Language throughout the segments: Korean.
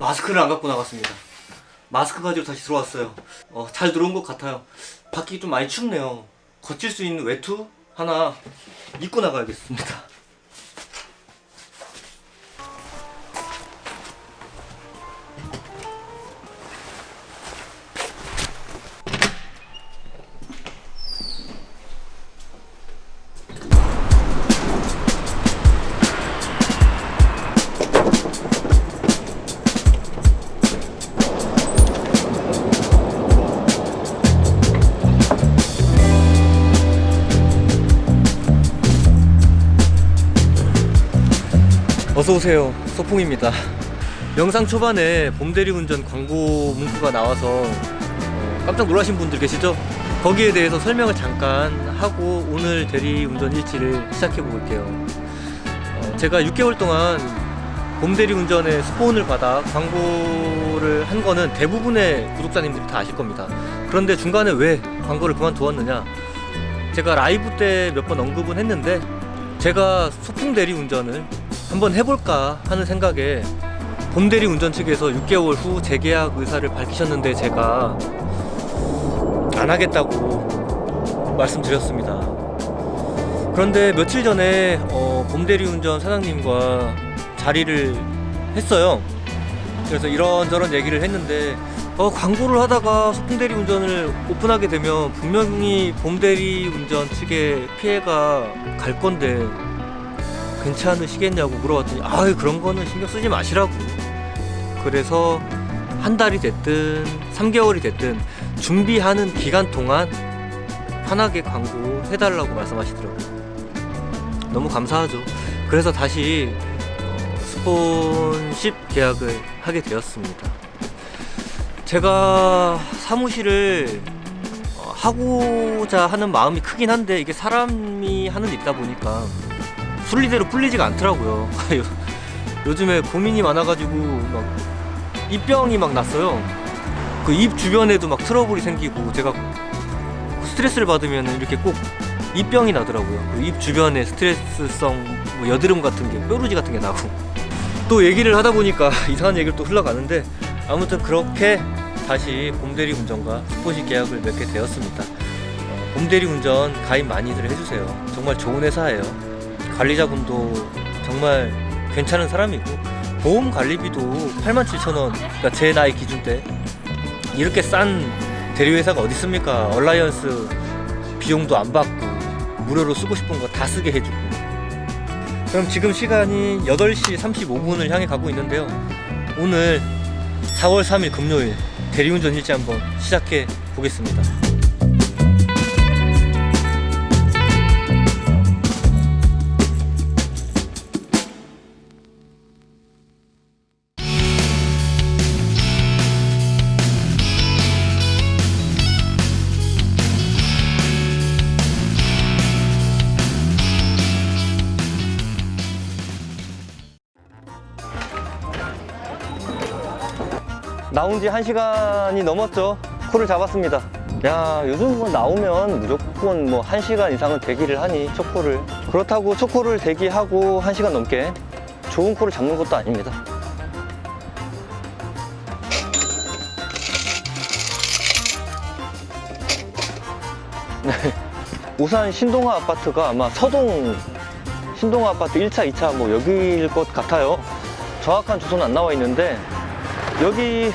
마스크를 안 갖고 나갔습니다. 마스크 가지고 다시 들어왔어요. 어, 잘 들어온 것 같아요. 밖이 좀 많이 춥네요. 거칠 수 있는 외투 하나 입고 나가야겠습니다. 어서 오세요. 소풍입니다. 영상 초반에 봄대리 운전 광고 문구가 나와서 어, 깜짝 놀라신 분들 계시죠? 거기에 대해서 설명을 잠깐 하고 오늘 대리 운전 일지를 시작해 볼게요. 어, 제가 6개월 동안 봄대리 운전에 스폰을 받아 광고를 한 거는 대부분의 구독자님들이 다 아실 겁니다. 그런데 중간에 왜 광고를 그만두었느냐? 제가 라이브 때 몇 번 언급은 했는데 제가 소풍 대리 운전을 한번 해볼까 하는 생각에 봄대리 운전 측에서 6개월 후 재계약 의사를 밝히셨는데 제가 안 하겠다고 말씀드렸습니다. 그런데 며칠 전에 어, 봄대리 운전 사장님과 자리를 했어요. 그래서 이런저런 얘기를 했는데 어, 광고를 하다가 소풍대리 운전을 오픈하게 되면 분명히 봄대리 운전 측에 피해가 갈 건데 괜찮으시겠냐고 물어봤더니 아 그런 거는 신경 쓰지 마시라고. 그래서 한 달이 됐든 3개월이 됐든 준비하는 기간 동안 편하게 광고 해달라고 말씀하시더라고요. 너무 감사하죠. 그래서 다시 어, 스폰십 계약을 하게 되었습니다. 제가 사무실을 어, 하고자 하는 마음이 크긴 한데 이게 사람이 하는 일이다 보니까 순리대로 풀리지가 않더라고요. 요- 요즘에 고민이 많아가지고 막 입병이 막 났어요. 그 입 주변에도 막 트러블이 생기고 제가 스트레스를 받으면 이렇게 꼭 입병이 나더라고요. 그 입 주변에 스트레스성 뭐 여드름 같은 게 뾰루지 같은 게 나고 또 얘기를 하다 보니까 이상한 얘기를 또 흘러가는데 아무튼 그렇게 다시 봄대리 운전과 스포시 계약을 맺게 되었습니다. 어, 봄대리 운전 가입 많이들 해주세요. 정말 좋은 회사예요. 관리자분도 정말 괜찮은 사람이고 보험 관리비도 87,000원 그러니까 제 나이 기준 때 이렇게 싼 대리회사가 어디 있습니까? 얼라이언스 비용도 안 받고 무료로 쓰고 싶은 거 다 쓰게 해주고. 그럼 지금 시간이 8시 35분을 향해 가고 있는데요. 오늘 4월 3일 금요일 대리운전 일지 한번 시작해 보겠습니다 나온 지 1시간이 넘었죠. 코를 잡았습니다. 야, 요즘 뭐 나오면 무조건 뭐 1시간 이상은 대기를 하니, 초코를. 그렇다고 초코를 대기하고 1시간 넘게 좋은 코를 잡는 것도 아닙니다. 네. 우산 신동아 아파트가 아마 서동 신동아 아파트 1차, 2차 뭐 여기일 것 같아요. 정확한 주소는 안 나와 있는데 여기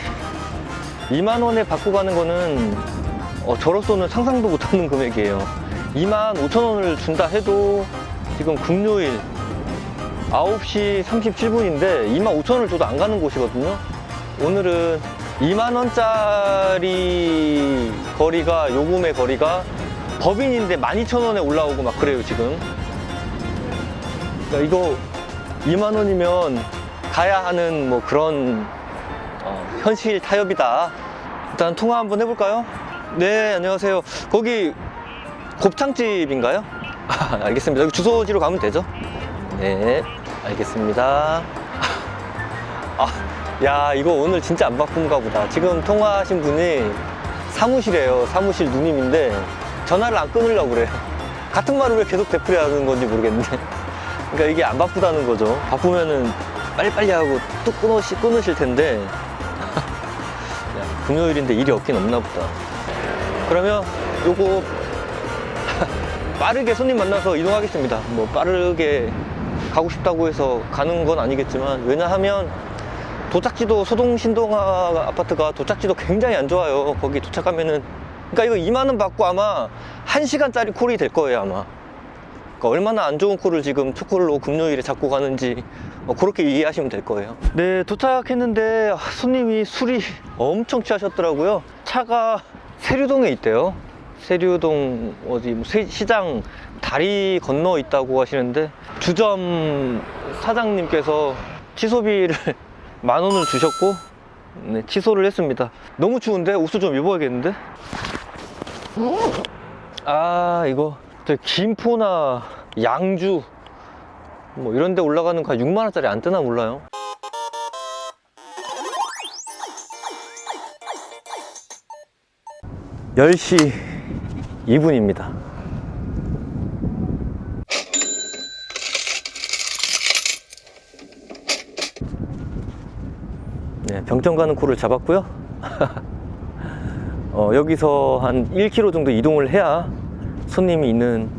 2만 원에 받고 가는 거는 어, 저로서는 상상도 못하는 금액이에요. 2만 5천 원을 준다 해도 지금 금요일 9시 37분인데 2만 5천 원을 줘도 안 가는 곳이거든요. 오늘은 2만 원짜리 거리가 요금의 거리가 법인인데 12,000원에 올라오고 막 그래요 지금. 그러니까 이거 2만 원이면 가야 하는 뭐 그런 어, 현실 타협이다. 일단 통화 한번 해볼까요? 네, 안녕하세요. 거기 곱창집인가요? 아, 알겠습니다. 여기 주소지로 가면 되죠? 네, 알겠습니다. 아, 야, 이거 오늘 진짜 안 바쁜가 보다. 지금 통화하신 분이 사무실이에요. 사무실 누님인데 전화를 안 끊으려고 그래요. 같은 말을 왜 계속 되풀이 하는 건지 모르겠는데. 그러니까 이게 안 바쁘다는 거죠. 바쁘면은 빨리빨리 하고 뚝 끊으시, 끊으실 텐데 야, 금요일인데 일이 없긴 없나 보다. 그러면 요거 빠르게 손님 만나서 이동하겠습니다. 뭐 빠르게 가고 싶다고 해서 가는 건 아니겠지만 왜냐하면 도착지도 소동 신동아 아파트가 도착지도 굉장히 안 좋아요. 거기 도착하면은. 그러니까 이거 2만 원 받고 아마 1시간짜리 콜이 될 거예요 아마 그러니까 얼마나 안 좋은 콜을 지금 초콜로 금요일에 잡고 가는지 뭐 그렇게 이해하시면 될 거예요. 네, 도착했는데 아, 손님이 술이 엄청 취하셨더라고요. 차가 세류동에 있대요. 세류동 어디 뭐 세- 시장 다리 건너 있다고 하시는데 주점 사장님께서 취소비를 만 원을 주셨고 네, 취소를 했습니다. 너무 추운데 옷을 좀 입어야겠는데? 아 이거 저 김포나 양주 뭐 이런 데 올라가는 거 한 6만 원짜리 안 뜨나 몰라요. (10시 2분입니다) 네, 병점 가는 코를 잡았고요. 어, 여기서 한 1km 정도 이동을 해야 손님이 있는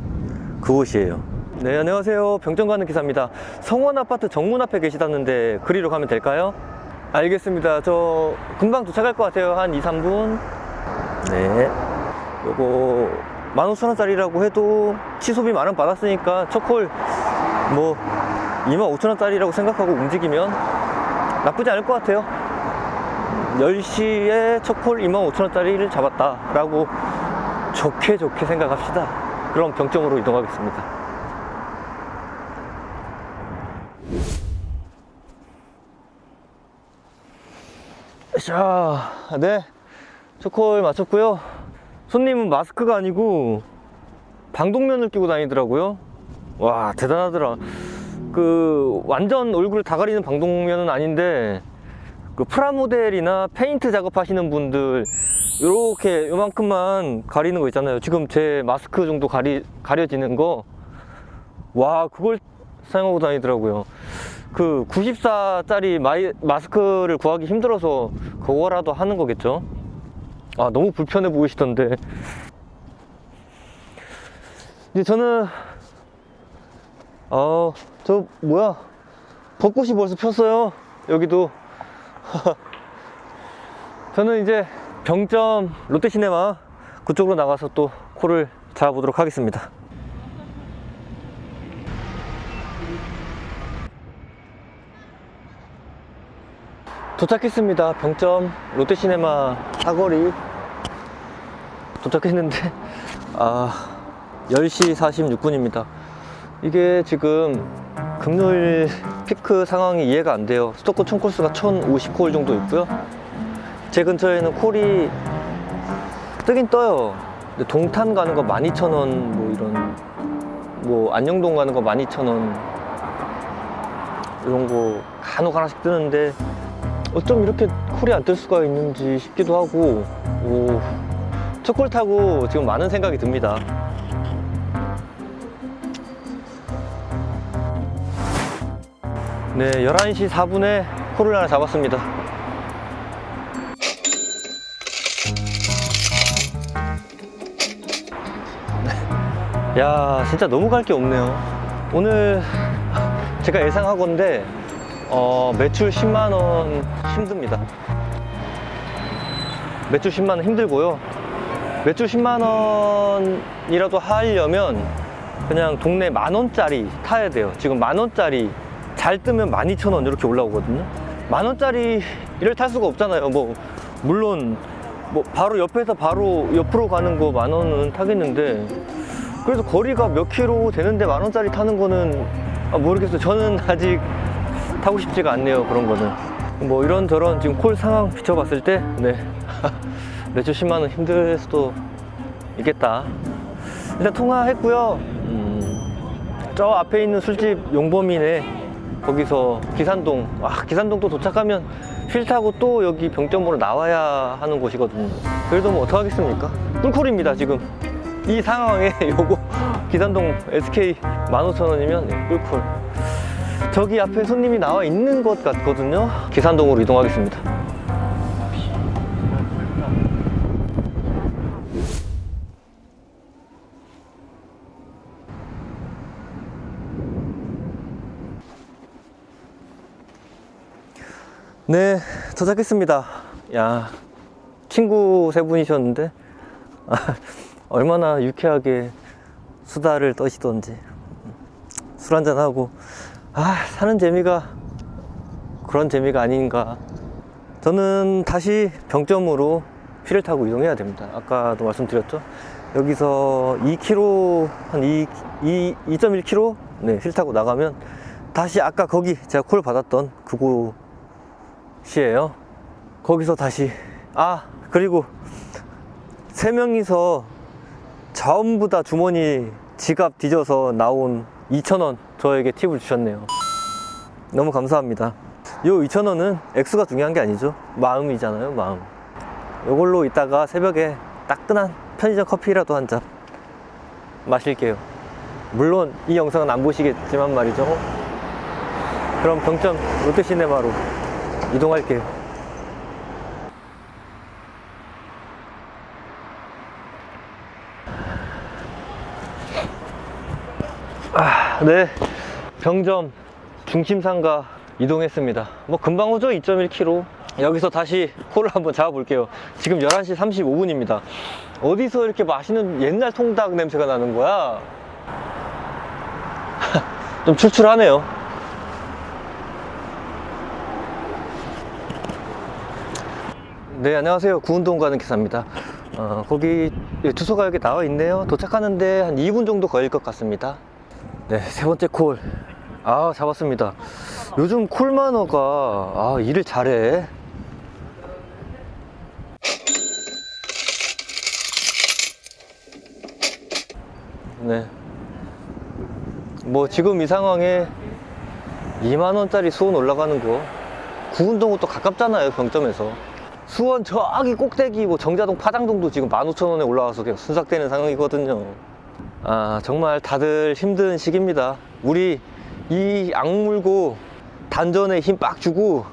그곳이에요. 네, 안녕하세요. 병점 가는 기사입니다. 성원 아파트 정문 앞에 계시다는데 그리로 가면 될까요? 알겠습니다. 저 금방 도착할 것 같아요. 한 2, 3분. 네. 요거 15,000원짜리라고 해도 취소비 만 원 받았으니까 첫콜 뭐 25,000원짜리라고 생각하고 움직이면 나쁘지 않을 것 같아요. 10시에 첫콜 25,000원짜리를 잡았다라고 좋게 좋게 생각합시다. 그럼 병점으로 이동하겠습니다. 자, 네. 첫콜 마쳤고요. 손님은 마스크가 아니고 방독면을 끼고 다니더라고요. 와, 대단하더라. 그 완전 얼굴을 다 가리는 방독면은 아닌데 그 프라모델이나 페인트 작업하시는 분들 이렇게 요만큼만 가리는 거 있잖아요. 지금 제 마스크 정도 가리, 가려지는 거. 와, 그걸 사용하고 다니더라고요. 그 94짜리 마이, 마스크를 구하기 힘들어서 그거라도 하는 거겠죠. 아, 너무 불편해 보이시던데. 이제 저는, 어, 저, 뭐야. 벚꽃이 벌써 폈어요. 여기도. 저는 이제 병점 롯데시네마 그쪽으로 나가서 또 코를 잡아보도록 하겠습니다. 도착했습니다. 병점 롯데시네마 사거리 도착했는데 아 10시 46분입니다. 이게 지금 금요일 피크 상황이 이해가 안 돼요. 수도권 총 콜수가 1050콜 정도 있고요. 제 근처에는 콜이 뜨긴 떠요. 근데 동탄 가는 거 12,000원 뭐 이런 뭐 안녕동 가는 거 12,000원 이런 거 간혹 하나씩 뜨는데 어쩜 이렇게 콜이 안 뜰 수가 있는지 싶기도 하고 오, 첫콜 타고 지금 많은 생각이 듭니다. 네, 11시 4분에 콜을 하나 잡았습니다. 야, 진짜 너무 갈 게 없네요. 오늘 제가 예상하건데 어, 매출 10만 원 힘듭니다. 매출 10만 원 힘들고요. 매출 10만 원이라도 하려면 그냥 동네 만 원짜리 타야 돼요. 지금 만 원짜리 잘 뜨면 12,000원 이렇게 올라오거든요. 만 원짜리를 탈 수가 없잖아요. 뭐 물론 뭐 바로 옆에서 바로 옆으로 가는 거 만 원은 타겠는데 그래서 거리가 몇 킬로 되는데 만 원짜리 타는 거는 아, 모르겠어요. 저는 아직 타고 싶지가 않네요. 그런 거는 뭐 이런 저런 지금 콜 상황 비춰봤을 때 네. 매출 10만 원 힘들 수도 있겠다. 일단 통화했고요. 음, 저 앞에 있는 술집 용범이네. 거기서 기산동. 아, 기산동 또 도착하면 휠 타고 또 여기 병점으로 나와야 하는 곳이거든요. 그래도 뭐 어떡하겠습니까? 꿀콜입니다, 지금. 이 상황에 요거 기산동 SK 15,000원이면 네, 꿀콜. 저기 앞에 손님이 나와 있는 것 같거든요. 계산동으로 이동하겠습니다. 네, 도착했습니다. 야, 친구 세 분이셨는데, 아, 얼마나 유쾌하게 수다를 떠시던지. 술 한잔하고, 아, 사는 재미가 그런 재미가 아닌가. 저는 다시 병점으로 휠을 타고 이동해야 됩니다. 아까도 말씀드렸죠. 여기서 2km, 한 2, 2, 2.1km? 네, 휠 타고 나가면 다시 아까 거기 제가 콜 받았던 그곳이에요. 거기서 다시, 아, 그리고 세 명이서 전부 다 주머니 지갑 뒤져서 나온 2,000원 저에게 팁을 주셨네요. 너무 감사합니다. 요 2,000원은 액수가 중요한 게 아니죠. 마음이잖아요, 마음. 요걸로 이따가 새벽에 따끈한 편의점 커피라도 한 잔 마실게요. 물론 이 영상은 안 보시겠지만 말이죠. 그럼 병점 롯데시네마로 이동할게요. 네. 병점 중심상가 이동했습니다. 뭐 금방 오죠? 2.1km. 여기서 다시 콜을 한번 잡아볼게요. 지금 11시 35분입니다. 어디서 이렇게 맛있는 옛날 통닭 냄새가 나는 거야? 좀 출출하네요. 네, 안녕하세요. 구운동 가는 기사입니다. 어, 거기 주소가 여기 나와 있네요. 도착하는데 한 2분 정도 걸릴 것 같습니다. 네, 세 번째 콜. 아, 잡았습니다. 요즘 콜마너가, 아, 일을 잘해. 네. 뭐, 지금 이 상황에 2만원짜리 수원 올라가는 거, 구운동은 또 가깝잖아요, 병점에서. 수원 저기 꼭대기, 뭐, 정자동 파장동도 지금 15,000원에 올라와서 그냥 순삭되는 상황이거든요. 아, 정말 다들 힘든 시기입니다. 우리 이 악물고 단전에 힘 빡 주고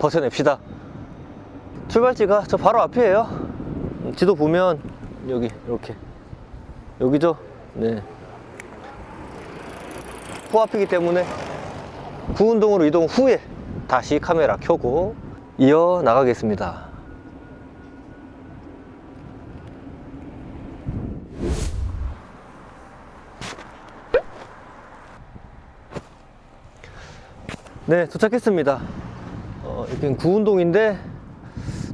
버텨냅시다. 출발지가 저 바로 앞이에요. 지도 보면 여기 이렇게 여기죠. 네. 코앞이기 때문에 구운동으로 이동 후에 다시 카메라 켜고 이어 나가겠습니다. 네, 도착했습니다. 어, 여긴 구운동인데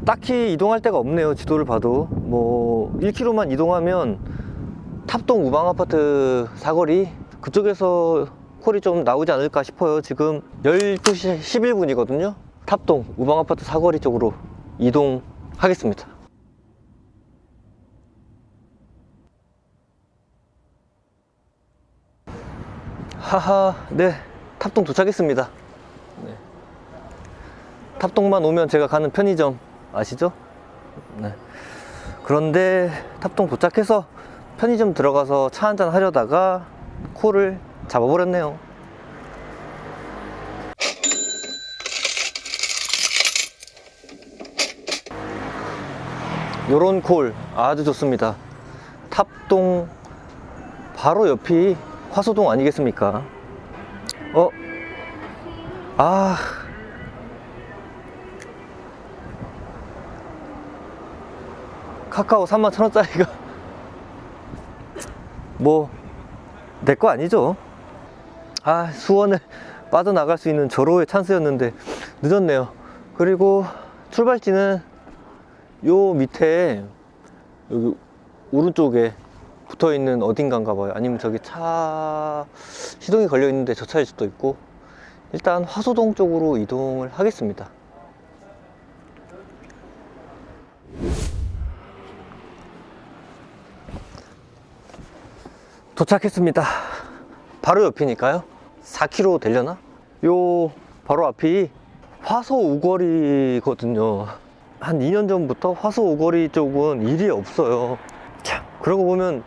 딱히 이동할 데가 없네요. 지도를 봐도 뭐 1km만 이동하면 탑동 우방 아파트 사거리 그쪽에서 콜이 좀 나오지 않을까 싶어요. 지금 12시 11분이거든요. 탑동 우방 아파트 사거리 쪽으로 이동하겠습니다. 하하, 네, 탑동 도착했습니다. 네. 탑동만 오면 제가 가는 편의점 아시죠? 네. 그런데 탑동 도착해서 편의점 들어가서 차 한잔 하려다가 콜을 잡아버렸네요. 요런 콜 아주 좋습니다. 탑동 바로 옆이 화소동 아니겠습니까? 어? 아. 카카오 3만 천 원짜리가 뭐 내 거 아니죠? 아 수원을 빠져나갈 수 있는 절호의 찬스였는데 늦었네요. 그리고 출발지는 요 밑에 여기 오른쪽에 붙어 있는 어딘가인가 봐요. 아니면 저기 차 시동이 걸려 있는데 저 차일 수도 있고 일단 화소동 쪽으로 이동을 하겠습니다. 도착했습니다. 바로 옆이니까요. 4km 되려나? 요 바로 앞이 화소 우거리거든요. 한 2년 전부터 화소 우거리 쪽은 일이 없어요. 참, 그러고 보면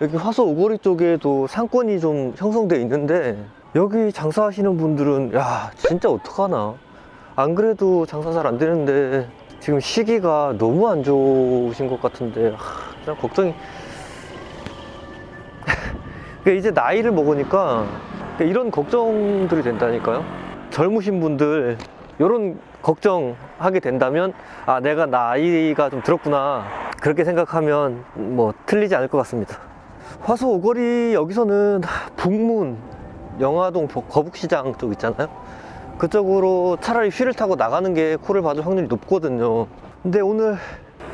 여기 화소 우거리 쪽에도 상권이 좀 형성돼 있는데 여기 장사하시는 분들은 야 진짜 어떡하나 안 그래도 장사 잘 안 되는데 지금 시기가 너무 안 좋으신 것 같은데 하, 그냥 걱정이 이제 나이를 먹으니까 그러니까 이런 걱정들이 된다니까요. 젊으신 분들 이런 걱정하게 된다면 아 내가 나이가 좀 들었구나. 그렇게 생각하면 뭐 틀리지 않을 것 같습니다. 화소 오거리 여기서는 북문 영화동 거- 거북시장 쪽 있잖아요. 그쪽으로 차라리 휠을 타고 나가는 게 코를 봐줄 확률이 높거든요. 근데 오늘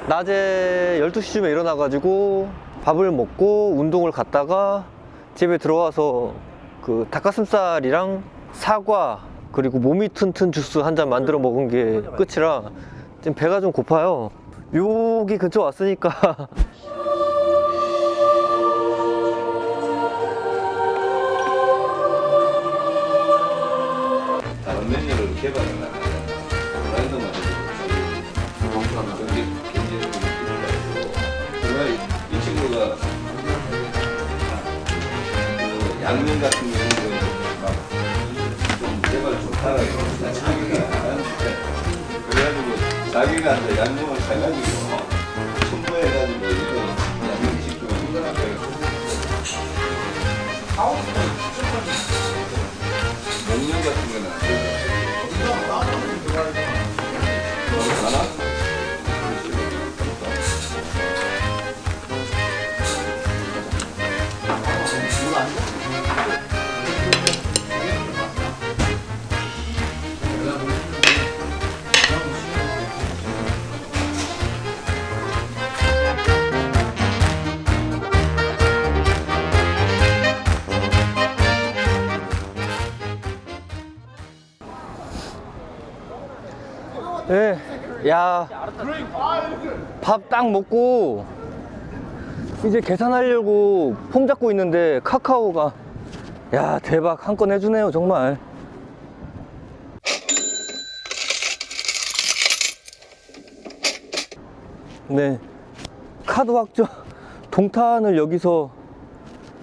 낮에 12시쯤에 일어나가지고 밥을 먹고 운동을 갔다가 집에 들어와서 그 닭가슴살이랑 사과 그리고 몸이 튼튼 주스 한 잔 만들어 먹은 게 끝이라 지금 배가 좀 고파요. 여기 근처 왔으니까. 다른 메뉴를 개발을 예, 야, 밥 딱 먹고 이제 계산하려고 폼 잡고 있는데 카카오가 야 대박 한 건 해주네요 정말. 네, 카드 확정 동탄을 여기서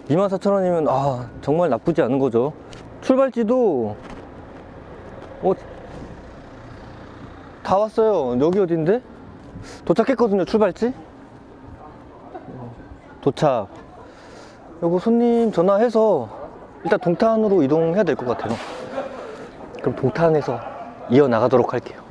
24,000원이면 아 정말 나쁘지 않은 거죠. 출발지도 어, 다 왔어요. 여기 어딘데? 도착했거든요, 출발지? 도착. 요거 손님 전화해서 일단 동탄으로 이동해야 될 것 같아요. 그럼 동탄에서 이어나가도록 할게요.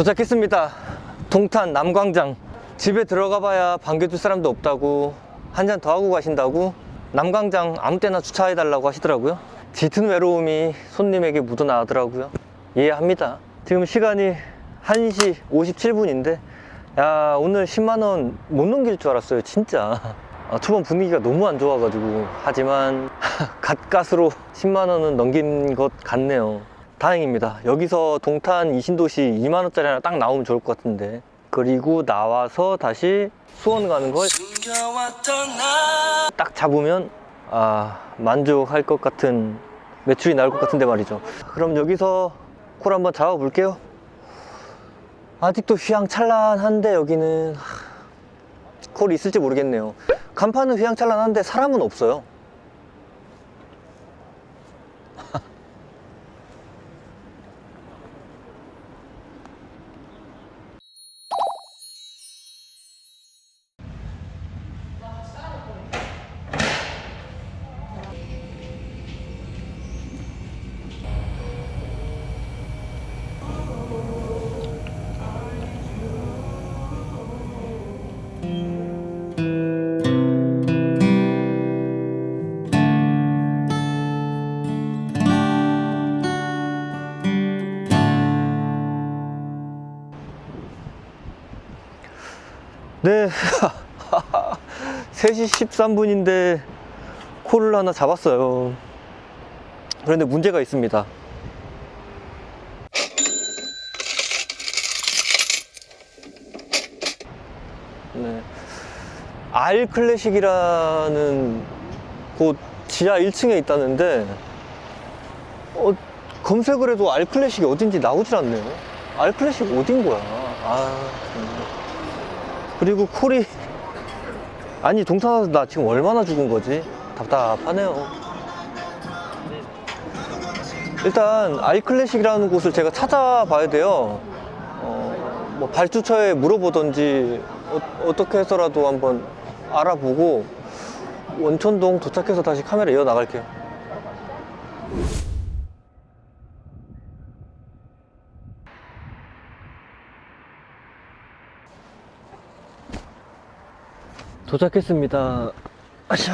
도착했습니다. 동탄 남광장. 집에 들어가 봐야 반겨줄 사람도 없다고, 한 잔 더 하고 가신다고, 남광장 아무 때나 주차해달라고 하시더라고요. 짙은 외로움이 손님에게 묻어나더라고요. 이해합니다. 지금 시간이 1시 57분인데, 야, 오늘 10만원 못 넘길 줄 알았어요, 진짜. 아, 초반 분위기가 너무 안 좋아가지고. 하지만, 갓갓으로 10만원은 넘긴 것 같네요. 다행입니다. 여기서 동탄 이신도시 2만원짜리 하나 딱 나오면 좋을 것 같은데. 그리고 나와서 다시 수원 가는 걸 딱 잡으면, 아, 만족할 것 같은 매출이 나올 것 같은데 말이죠. 그럼 여기서 콜 한번 잡아 볼게요. 아직도 휘황찬란한데 여기는 하, 콜 있을지 모르겠네요. 간판은 휘황찬란한데 사람은 없어요. 네. 3시 13분인데 콜을 하나 잡았어요. 그런데 문제가 있습니다. 네. R 클래식이라는 곳 지하 1층에 있다는데 어, 검색을 해도 알클래식이 어딘지 나오질 않네요. 알클래식 어딘 거야? 아 정말. 그리고 콜이 아니 동탄 와서 나 지금 얼마나 죽은 거지? 답답하네요. 일단 알클래식이라는 곳을 제가 찾아봐야 돼요. 어, 뭐 발주처에 물어보던지 어, 떻게 해서라도 한번 알아보고 원천동 도착해서 다시 카메라 이어 나갈게요. 도착했습니다. 아샤.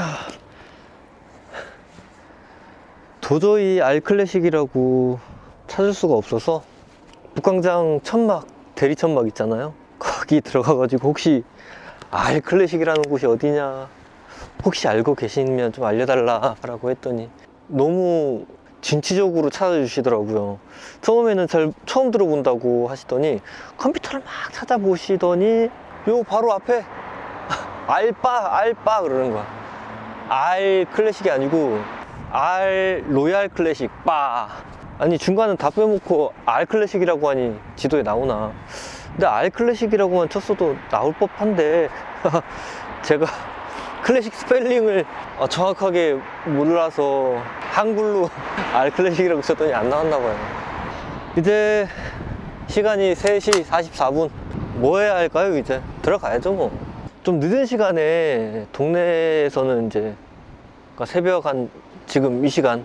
도저히 알클래식이라고 찾을 수가 없어서 북광장 천막 대리 천막 있잖아요. 거기 들어가가지고 혹시 알클래식이라는 곳이 어디냐 혹시 알고 계시면 좀 알려달라라고 했더니 너무 진취적으로 찾아주시더라고요. 처음에는 잘 처음 들어본다고 하시더니 컴퓨터를 막 찾아보시더니 요 바로 앞에 알바 알바 그러는 거야. 알 클래식이 아니고 알 로얄 클래식 바 아니 중간은 다 빼놓고 알 클래식이라고 하니 지도에 나오나. 근데 알 클래식이라고만 쳤어도 나올 법한데. 제가 클래식 스펠링을 어, 정확하게 몰라서 한글로 알 클래식이라고 썼더니 안 나왔나 봐요. 이제 시간이 3시 44분. 뭐 해야 할까요 이제? 들어가야죠 뭐 좀 늦은 시간에 동네에서는 이제 그러니까 새벽 한 지금 이 시간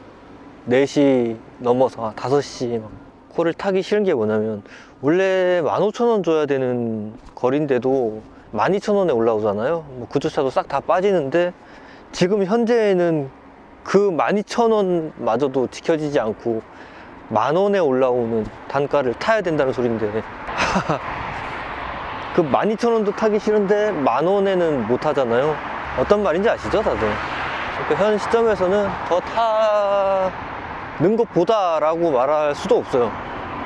4시 넘어서 5시 막 코를 타기 싫은 게 뭐냐면 원래 15,000원 줘야 되는 거리인데도 12,000원에 올라오잖아요. 뭐 구조차도 싹 다 빠지는데 지금 현재는 그 12,000원 마저도 지켜지지 않고 만 원에 올라오는 단가를 타야 된다는 소린데 그 12,000원도 타기 싫은데 만 원에는 못 타잖아요. 어떤 말인지 아시죠, 다들? 그러니까 현 시점에서는 더 타는 것보다 라고 말할 수도 없어요.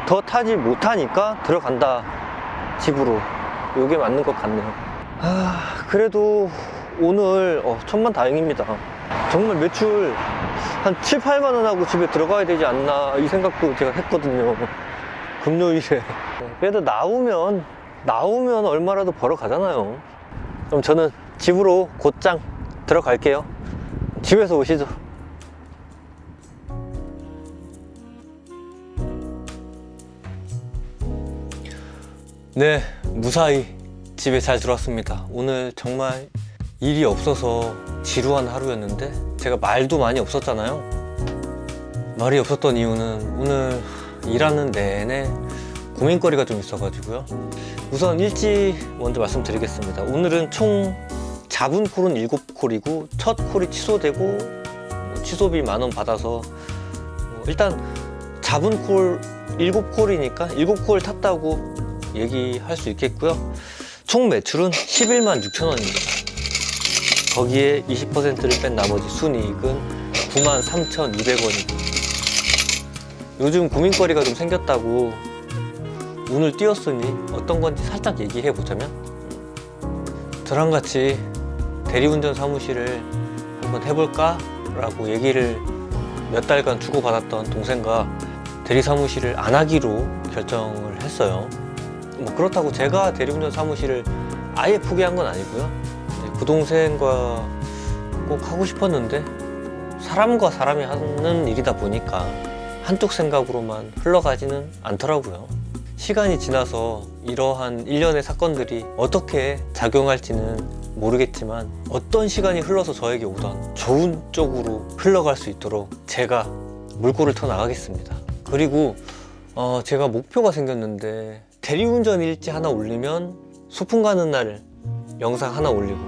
더 타지 못하니까 들어간다. 집으로. 요게 맞는 것 같네요. 아, 그래도 오늘 어, 천만 다행입니다. 정말 매출 한 7, 8만 원 하고 집에 들어가야 되지 않나 이 생각도 제가 했거든요. 금요일에. 그래도 나오면, 나오면 얼마라도 벌어 가잖아요. 그럼 저는 집으로 곧장 들어갈게요. 집에서 오시죠. 네, 무사히 집에 잘 들어왔습니다. 오늘 정말 일이 없어서 지루한 하루였는데 제가 말도 많이 없었잖아요. 말이 없었던 이유는 오늘 일하는 내내 고민거리가 좀 있어가지고요. 우선 일찍 먼저 말씀드리겠습니다. 오늘은 총 잡은 콜은 7콜이고 첫 콜이 취소되고 뭐 취소비 만 원 받아서 뭐 일단 잡은 콜 7콜이니까 7콜 탔다고 얘기할 수 있겠고요. 총 매출은 11만 6천 원입니다. 거기에 20%를 뺀 나머지 순이익은 9만 3,200원이고 요즘 고민거리가 좀 생겼다고 운을 띄웠으니 어떤 건지 살짝 얘기해 보자면 저랑 같이 대리운전 사무실을 한번 해볼까? 라고 얘기를 몇 달간 주고받았던 동생과 대리 사무실을 안 하기로 결정을 했어요. 뭐 그렇다고 제가 대리운전 사무실을 아예 포기한 건 아니고요. 그 동생과 꼭 하고 싶었는데 사람과 사람이 하는 일이다 보니까 한쪽 생각으로만 흘러가지는 않더라고요. 시간이 지나서 이러한 일련의 사건들이 어떻게 작용할지는 모르겠지만 어떤 시간이 흘러서 저에게 오던 좋은 쪽으로 흘러갈 수 있도록 제가 물꼬를 터 나가겠습니다. 그리고 어, 제가 목표가 생겼는데 대리운전 일지 하나 올리면 소풍 가는 날 영상 하나 올리고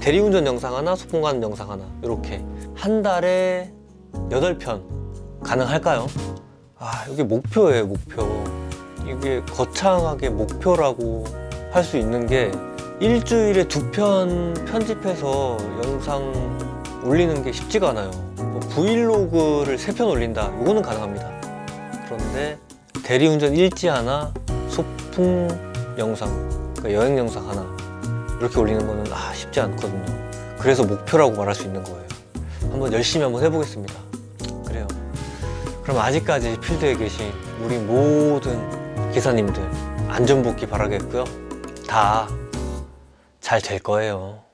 대리운전 영상 하나 소풍 가는 영상 하나 이렇게 한 달에 8편 가능할까요? 아 이게 목표예요 목표 이게 거창하게 목표라고 할 수 있는 게 일주일에 두 편 편집해서 영상 올리는 게 쉽지가 않아요. 뭐 브이로그를 세 편 올린다. 이거는 가능합니다. 그런데 대리운전 일지 하나 소풍 영상 그러니까 여행 영상 하나 이렇게 올리는 거는 아 쉽지 않거든요. 그래서 목표라고 말할 수 있는 거예요. 한번 열심히 한번 해보겠습니다. 그래요. 그럼 아직까지 필드에 계신 우리 모든 기사님들 안전복귀 바라겠고요. 다 잘 될 거예요.